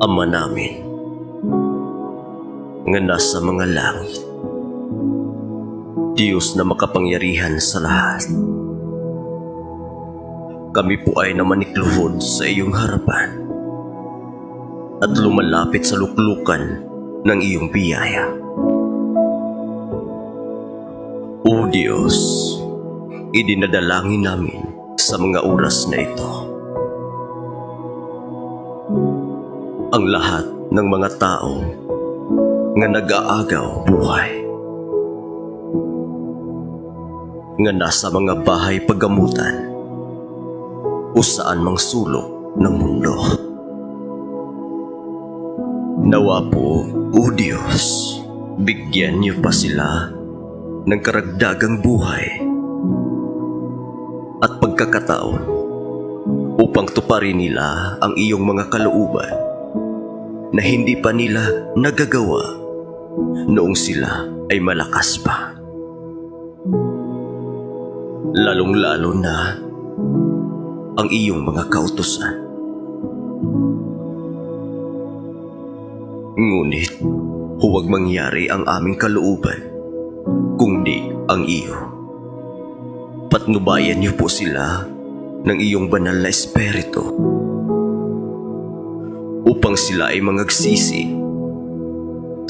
Ama namin, nga nasa mga langit, Diyos na makapangyarihan sa lahat. Kami po ay namanikluhod sa iyong harapan at lumalapit sa luklukan ng iyong biyaya. O Diyos, idinadalangin namin sa mga oras na ito. Ang lahat ng mga tao nga nag-aagaw buhay. Nga nasa mga bahay paggamutan o saan mang sulok ng mundo. Nawa po, O Diyos, bigyan niyo pa sila ng karagdagang buhay at pagkakataon upang tuparin nila ang iyong mga kalooban na hindi pa nila nagagawa noong sila ay malakas pa. Lalong-lalo na ang iyong mga kautusan. Ngunit huwag mangyari ang aming kalooban kundi ang iyo. Patnubayan niyo po sila ng iyong banal na espiritu upang sila ay mangagsisi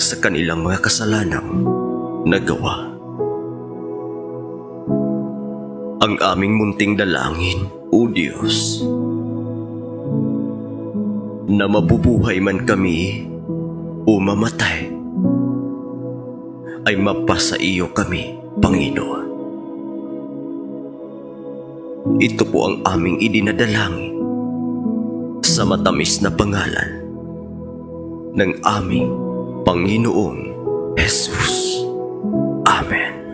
sa kanilang mga kasalanang nagawa. Ang aming munting dalangin, O Diyos, na mabubuhay man kami o mamatay, ay mapasa iyo kami, Panginoon. Ito po ang aming idinadalangin sa matamis na pangalan ng aming Panginoong Jesus. Amen.